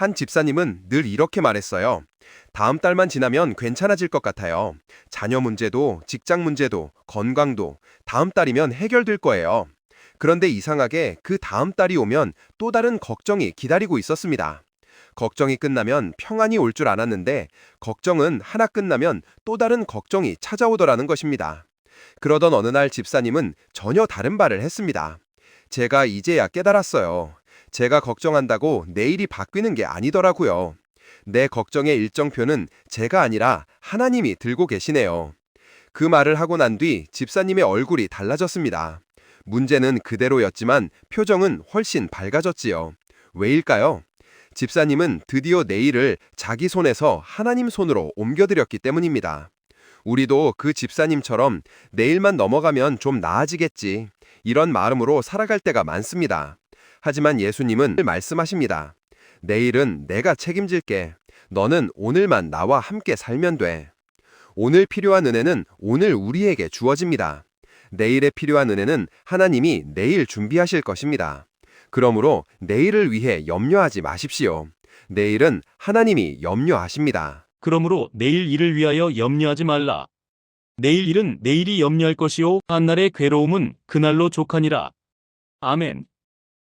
한 집사님은 늘 이렇게 말했어요. 다음 달만 지나면 괜찮아질 것 같아요. 자녀 문제도, 직장 문제도, 건강도 다음 달이면 해결될 거예요. 그런데 이상하게 그 다음 달이 오면 또 다른 걱정이 기다리고 있었습니다. 걱정이 끝나면 평안이 올 줄 알았는데 걱정은 하나 끝나면 또 다른 걱정이 찾아오더라는 것입니다. 그러던 어느 날 집사님은 전혀 다른 말을 했습니다. 제가 이제야 깨달았어요. 제가 걱정한다고 내일이 바뀌는 게 아니더라고요. 내 걱정의 일정표는 제가 아니라 하나님이 들고 계시네요. 그 말을 하고 난 뒤 집사님의 얼굴이 달라졌습니다. 문제는 그대로였지만 표정은 훨씬 밝아졌지요. 왜일까요? 집사님은 드디어 내일을 자기 손에서 하나님 손으로 옮겨드렸기 때문입니다. 우리도 그 집사님처럼 내일만 넘어가면 좀 나아지겠지. 이런 마음으로 살아갈 때가 많습니다. 하지만 예수님은 말씀하십니다. 내일은 내가 책임질게. 너는 오늘만 나와 함께 살면 돼. 오늘 필요한 은혜는 오늘 우리에게 주어집니다. 내일에 필요한 은혜는 하나님이 내일 준비하실 것입니다. 그러므로 내일을 위해 염려하지 마십시오. 내일은 하나님이 염려하십니다. 그러므로 내일 일을 위하여 염려하지 말라. 내일 일은 내일이 염려할 것이요 한날의 괴로움은 그날로 족하니라. 아멘.